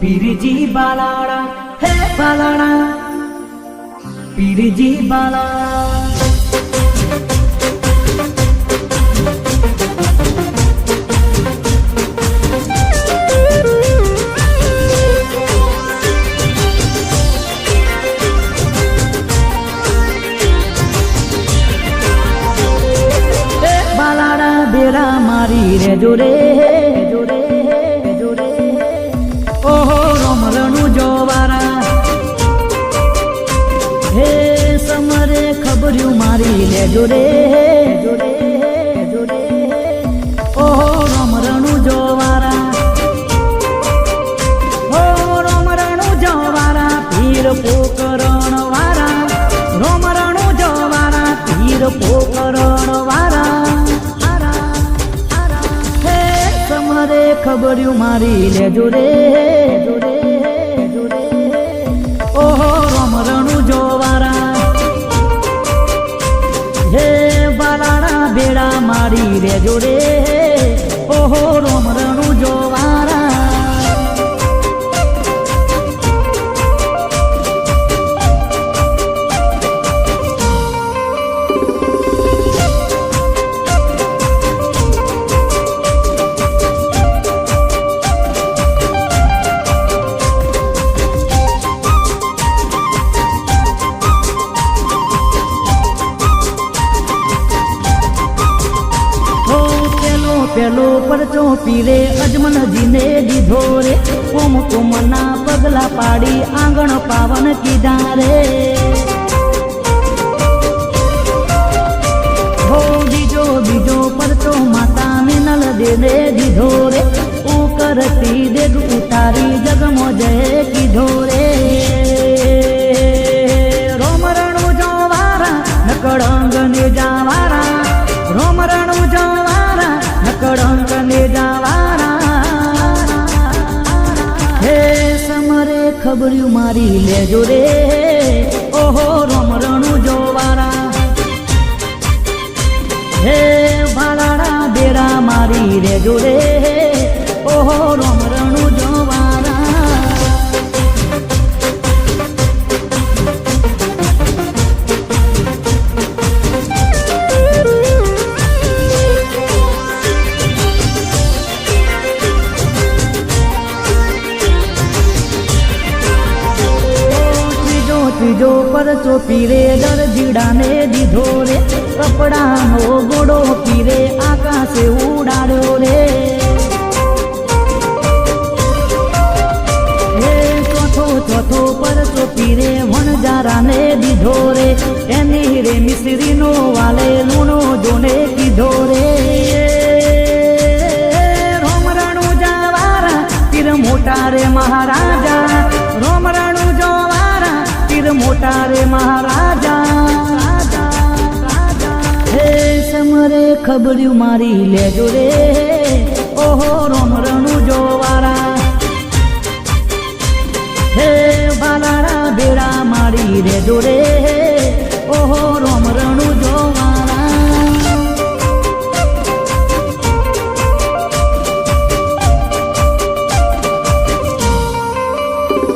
પીરજી બાલાડા હે બાલાડા પીરજી બાલાડા બેરા મારી રે ખબર્યું મારી લે જોરે જોરે જોરે ઓહો રમરણું જોવારા હો રમરણું વારા. રમરણું સમરે ખબર્યું મારી લેજો જોરે બેડા મારી રે. જોડે ઓહો રોમ જોવારા પેલો પરચો પીરે અજમલજીને દીધો રે. કુમ કોમના પગલા પાડી આંગણ પાવન કીધા રે. હો, બીજો બીજો પરચો માતા મિનલ દેને દીધો રે. ઉકરતી દેગ ઉતારી જગમો જય કીધો રે. ખબર્યું મારી લેજો રે. ઓહો રમરણું જોવારા. હે ભાલાડા બેડા મારી રે. પીરે દરજીડાને દીધો રે. કપડાનો ગોડો પીરે આકાશે ઉડાડ્યો રે. હે, ચોથો ચોથો પીરે વણજારાને દીધો રે. એની રે મિશ્રીનો વાલે લૂણો જોને કીધો રે. રોમરણું જાવારા તીર મોટા રે મહારાજા. મોટા રે મહારાજા. રાજા, રાજા. હે સમરે ખબર્યું મારી લેજો રે. ઓહો રોમરણું જોવારા. હે બાલારા બેડા મારી રે. જોડે